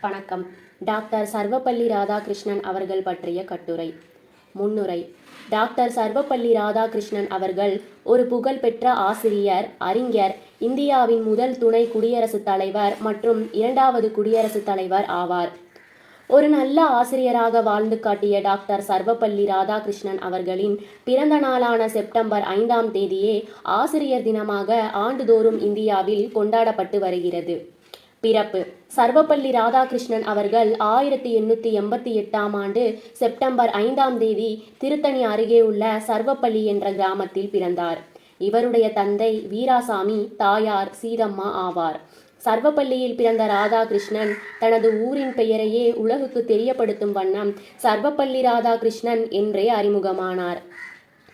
வணக்கம். டாக்டர் சர்வப்பள்ளி ராதாகிருஷ்ணன் அவர்கள் பற்றிய கட்டுரை. முன்னுரை. டாக்டர் சர்வப்பள்ளி ராதாகிருஷ்ணன் அவர்கள் ஒரு புகழ்பெற்ற ஆசிரியர் அறிஞர் இந்தியாவின் முதல் துணை குடியரசுத் தலைவர் மற்றும் இரண்டாவது குடியரசுத் தலைவர் ஆவார். ஒரு நல்ல ஆசிரியராக வாழ்ந்து காட்டிய டாக்டர் சர்வப்பள்ளி ராதாகிருஷ்ணன் அவர்களின் பிறந்த நாளான செப்டம்பர் ஐந்தாம் தேதியே ஆசிரியர் தினமாக ஆண்டுதோறும் இந்தியாவில் கொண்டாடப்பட்டு வருகிறது. பிறப்பு. சர்வப்பள்ளி ராதாகிருஷ்ணன் அவர்கள் ஆயிரத்தி எண்ணூற்றி எண்பத்தி எட்டாம் ஆண்டு செப்டம்பர் ஐந்தாம் தேதி திருத்தணி அருகே உள்ள சர்வப்பள்ளி என்ற கிராமத்தில் பிறந்தார். இவருடைய தந்தை வீராசாமி தாயார் சீதம்மா ஆவார். சர்வப்பள்ளியில் பிறந்த ராதாகிருஷ்ணன் தனது ஊரின் பெயரையே உலகுக்கு தெரியப்படுத்தும் வண்ணம் சர்வப்பள்ளி ராதாகிருஷ்ணன் என்றே அறிமுகமானார்.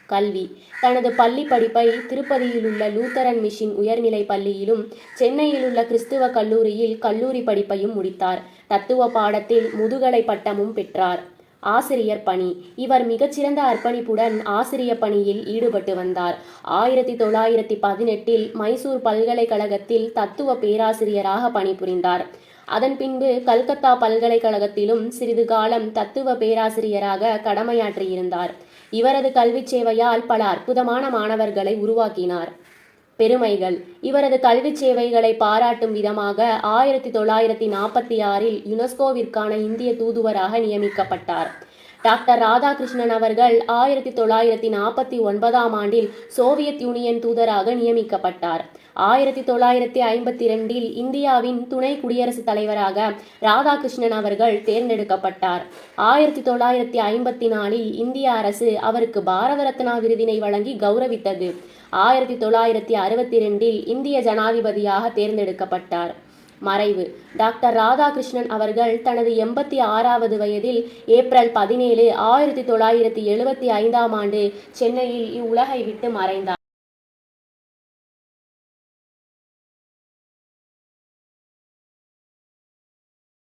கல்வி. தனது பள்ளி படிப்பை திருப்பதியில் உள்ள லூத்தரன் மிஷின் உயர்நிலை பள்ளியிலும் சென்னையில் உள்ள கிறிஸ்துவ கல்லூரியில் கல்லூரி படிப்பையும் முடித்தார். தத்துவ பாடத்தில் முதுகலை பட்டமும் பெற்றார். ஆசிரியர் பணி. இவர் மிகச்சிறந்த அர்ப்பணிப்புடன் ஆசிரியர் பணியில் ஈடுபட்டு வந்தார். ஆயிரத்தி தொள்ளாயிரத்தி பதினெட்டில் மைசூர் பல்கலைக்கழகத்தில் தத்துவ பேராசிரியராக பணிபுரிந்தார். அதன் பின்பு கல்கத்தா பல்கலைக்கழகத்திலும் சிறிது காலம் தத்துவ பேராசிரியராக கடமையாற்றியிருந்தார். இவரது கல்விச் சேவையால் பல அற்புதமான மாணவர்களை உருவாக்கினார். பெருமைகள். இவரது கல்விச் சேவைகளை பாராட்டும் விதமாக ஆயிரத்தி தொள்ளாயிரத்தி நாற்பத்தி ஆறில் யுனெஸ்கோவிற்கான இந்திய தூதுவராக நியமிக்கப்பட்டார். டாக்டர் ராதாகிருஷ்ணன் அவர்கள் ஆயிரத்தி தொள்ளாயிரத்தி நாற்பத்தி ஒன்பதாம் ஆண்டில் சோவியத் யூனியன் தூதராக நியமிக்கப்பட்டார். ஆயிரத்தி தொள்ளாயிரத்தி ஐம்பத்தி ரெண்டில் இந்தியாவின் துணை குடியரசுத் தலைவராக ராதாகிருஷ்ணன் அவர்கள் தேர்ந்தெடுக்கப்பட்டார். ஆயிரத்தி தொள்ளாயிரத்தி ஐம்பத்தி நாலில் இந்திய அரசு அவருக்கு பாரத ரத்னா விருதினை வழங்கி கௌரவித்தது. ஆயிரத்தி தொள்ளாயிரத்தி அறுபத்தி ரெண்டில் இந்திய ஜனாதிபதியாக தேர்ந்தெடுக்கப்பட்டார். மறைவு. டாக்டர் ராதாகிருஷ்ணன் அவர்கள் தனது எண்பத்தி ஆறாவது வயதில் ஏப்ரல் பதினேழு ஆயிரத்தி தொள்ளாயிரத்தி எழுபத்தி ஐந்தாம் ஆண்டு சென்னையில் இவ்வுலகை விட்டு மறைந்தார்.